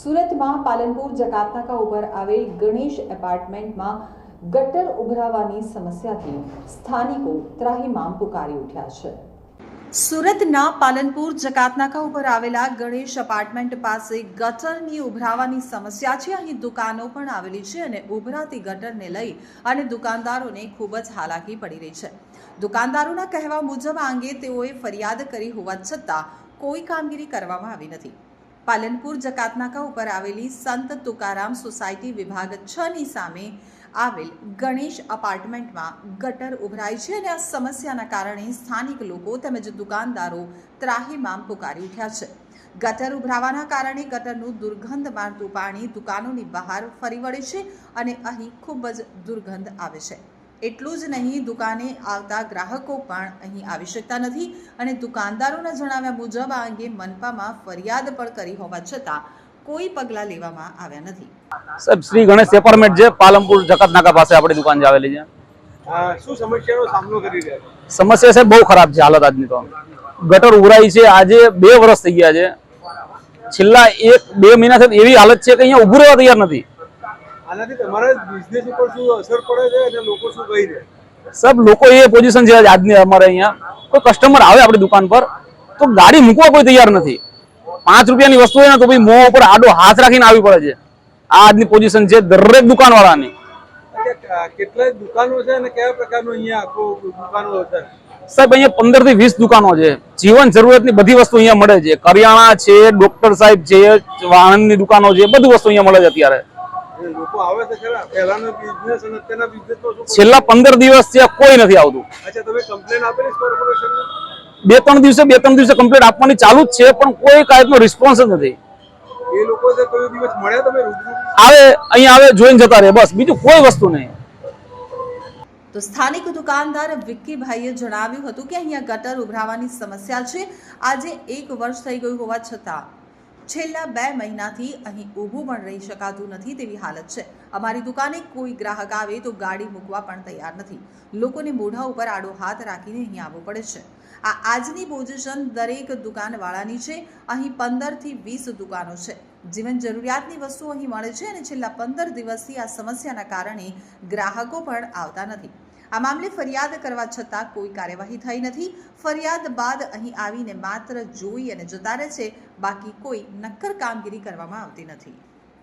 સુરતમાં પાલનપુર, જકાતનાકા ઉપર આવેલ ગણેશ એપાર્ટમેન્ટમાં ગટર ઉભરાવાની સમસ્યાથી સ્થાનિકો ત્રાહિમામ પુકારી ઉઠ્યા છે. સુરતના પાલનપુર, જકાતનાકા ઉપર આવેલા ગણેશ અપાર્ટમેન્ટ પાસે ગટરની ઉભરાવાની સમસ્યા છે. અહીં દુકાનો પણ આવેલી છે અને ઉભરાતી ગટરને લઈ અને દુકાનદારોને ખૂબ જ હાલાકી પડી રહી છે. દુકાનદારોના કહેવા મુજબ આ અંગે તેઓએ ફરિયાદ કરી હોવા છતાં કોઈ કામગીરી કરવામાં આવી નથી. પાલનપુર જકાતનાકા ઉપર આવેલી સંત તુકારામ સોસાયટી વિભાગ છ ની સામે આવેલ ગણેશ અપાર્ટમેન્ટમાં ગટર ઉભરાય છે અને આ સમસ્યાના કારણે સ્થાનિક લોકો તેમજ દુકાનદારો ત્રાહીમામ પુકારી ઉઠ્યા છે. ગટર ઉભરાવાના કારણે ગટરનું દુર્ગંધ મારતું પાણી દુકાનોની બહાર ફરી વળે છે અને અહીં ખૂબ જ દુર્ગંધ આવે છે. એટલું જ નહીં દુકાને આવતા ગ્રાહકો પણ અહીં આવી શકતા નથી અને દુકાનદારોના જણાવ્યા મુજબ આ અંગે મનપામાં ફરિયાદ પણ કરી હોવા છતાં કોઈ પગલાં લેવામાં આવ્યા નથી. સાહેબ શ્રી ગણેશ એપાર્ટમેન્ટ છે પાલનપુર જકાતનાકા પાસે આપણી દુકાન જે આવેલી છે. શું સમસ્યાનો સામનો કરી રહ્યા સમસ્યા સાહેબ બહુ ખરાબ છે હાલત આજની તો. ગટર ઉભરાઈ છે આજે બે વર્ષ થઈ ગયા છે. છેલ્લા એક બે મહિનાથી એવી હાલત છે કે અહીંયા ઉભું રહેવા તૈયાર નથી. આનાથી તમારા બિઝનેસ ઉપર શું અસર પડે છે અને લોકો શું કહી રહ્યા સાહેબ લોકો એ પોઝિશન છે આજની અમારે અહીંયા. કોઈ કસ્ટમર આવે આપણી દુકાન પર તો ગાડી મૂકવા કોઈ તૈયાર નથી. પાંચ રૂપિયાની વસ્તુ હોય ને તો ભાઈ મોં ઉપર આડો હાથ રાખીને આવી પડે છે. આ આજની પોઝિશન છે દરેક દુકાનવાળાની. કેટલા દુકાનો છે અને કયા પ્રકારનું અહીંયા આખો દુકાનો છે? સાહેબ અહીંયા પંદરથી વીસ દુકાનો છે. જીવન જરૂરિયાતની બધી વસ્તુ અહીંયા મળે છે. કરિયાણા છે ડોક્ટર સાહેબ છે વાહનની દુકાનો છે બધી વસ્તુ અહીંયા મળે છે અત્યારે. લોકો આવે છે ખરા? પહેલાનો બિઝનેસ અને અત્યારના બિઝનેસમાં શું છેલ્લા પંદર દિવસ છે કોઈ નથી આવતું. અચ્છા તમે કમ્પ્લેન આપેલી કોર્પોરેશનને બે ત્રણ દિવસે બે ત્રણ દિવસે કમ્પ્લેન આપવાની ચાલુ જ છે પણ કોઈ કાંઈનો રિસ્પોન્સ જ નથી. એ લોકો છે કોઈ દિવસ મળ્યા તમે રૂબરૂ? આવે અહીંયા આવે જોઈને જતા રહે બસ. બીજું કોઈ વસ્તુ નહીં. તો સ્થાનિક દુકાનદાર વિક્કીભાઈએ જણાવ્યું હતું કે અહીંયા ગટર ઉભરાવાની સમસ્યા છે. આજે એક વર્ષ થઈ ગયું હોવા છતાં છેલ્લા બે મહિનાથી અહીં ઊભું પણ રહી શકાતું નથી તેવી હાલત છે. અમારી દુકાને કોઈ ગ્રાહક આવે તો ગાડી મૂકવા પણ તૈયાર નથી. લોકોને મોઢા ઉપર આડો હાથ રાખીને અહીં આવવું પડે છે. આ આજની પોઝિશન દરેક દુકાનવાળાની છે. અહીં પંદરથી વીસ દુકાનો છે. જીવન જરૂરિયાતની વસ્તુઓ અહીં મળે છે અને છેલ્લા પંદર દિવસથી આ સમસ્યાના કારણે ગ્રાહકો પણ આવતા નથી. આ મામલે ફરિયાદ કરવા છતાં કોઈ કાર્યવાહી થઈ નથી. ફરિયાદ બાદ અહીં આવીને માત્ર જોઈ અને જતા રહે છે. બાકી કોઈ નક્કર કામગીરી કરવામાં આવતી નથી.